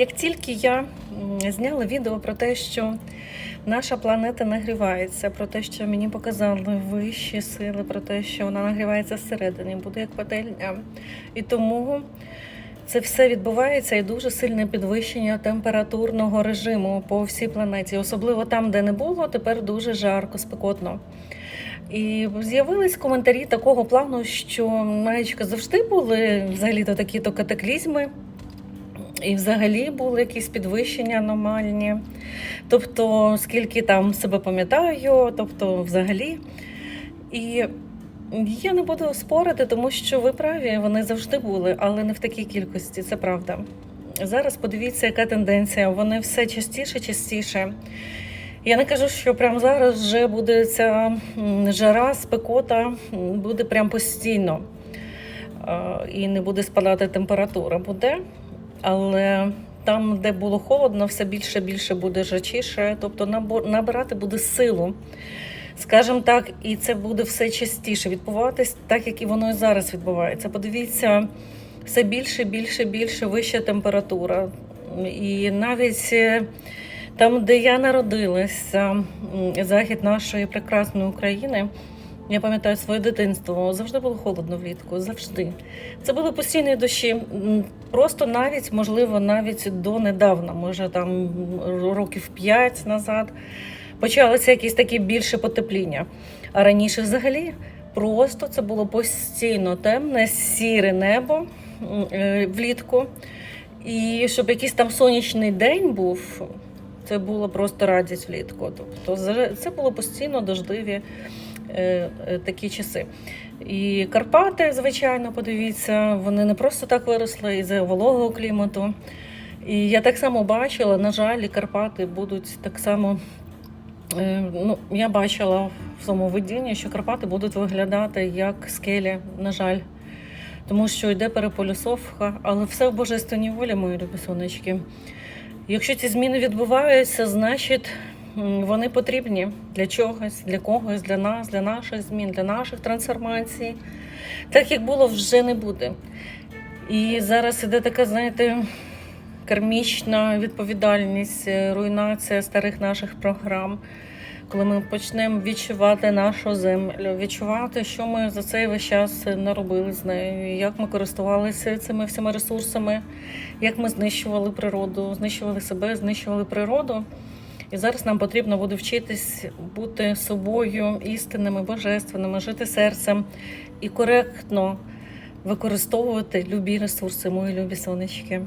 Як тільки я зняла відео про те, що наша планета нагрівається, про те, що мені показали вищі сили, про те, що вона нагрівається зсередини, буде як пательня. І тому це все відбувається і дуже сильне підвищення температурного режиму по всій планеті, особливо там, де не було, тепер дуже жарко, спекотно. І з'явились коментарі такого плану, що маєчка завжди були взагалі-то такі-то катаклізми, і взагалі були якісь підвищення аномальні. Тобто, скільки там себе пам'ятаю, тобто взагалі. І я не буду спорити, тому що ви праві, вони завжди були, але не в такій кількості, це правда. Зараз подивіться, яка тенденція. Вони все частіше, частіше. Я не кажу, що прямо зараз вже буде ця жара, спекота, буде прям постійно. І не буде спадати температура. Буде. Але там, де було холодно, все більше і більше буде жарчіше, тобто набирати буде силу. Скажімо так, і це буде все частіше відбуватись, так як і воно і зараз відбувається. Подивіться, все більше, більше, більше вища температура. І навіть е, там, де я народилася, захід нашої прекрасної України. Я пам'ятаю своє дитинство. Завжди було холодно влітку. Завжди. Це були постійні дощі. Просто навіть, можливо, навіть донедавна, може там років п'ять назад, почалося якісь такі більше потепління. А раніше взагалі просто це було постійно темне, сіре небо е, влітку. І щоб якийсь там сонячний день був, це було просто радість влітку. Тобто це було постійно дождливі такі часи. І Карпати, звичайно, подивіться, вони не просто так виросли із-за вологого клімату. І я так само бачила, на жаль, Карпати будуть так само. е, Ну, я бачила в своєму видінні, що Карпати будуть виглядати як скелі, на жаль. Тому що йде переполюсовка, але все в божественній волі, мої любі сонечки. Якщо ці зміни відбуваються, значить вони потрібні для чогось, для когось, для нас, для наших змін, для наших трансформацій. Так як було, вже не буде. І зараз іде така, знаєте, кармічна відповідальність, е, руйнація старих наших програм. Коли ми почнемо відчувати нашу землю, відчувати, що ми за цей весь час наробили з нею, як ми користувалися цими всіма ресурсами, як ми знищували природу, знищували себе, знищували природу. І зараз нам потрібно буде вчитись бути собою, істинними, божественними, жити серцем і коректно використовувати любі ресурси, мої любі сонечки.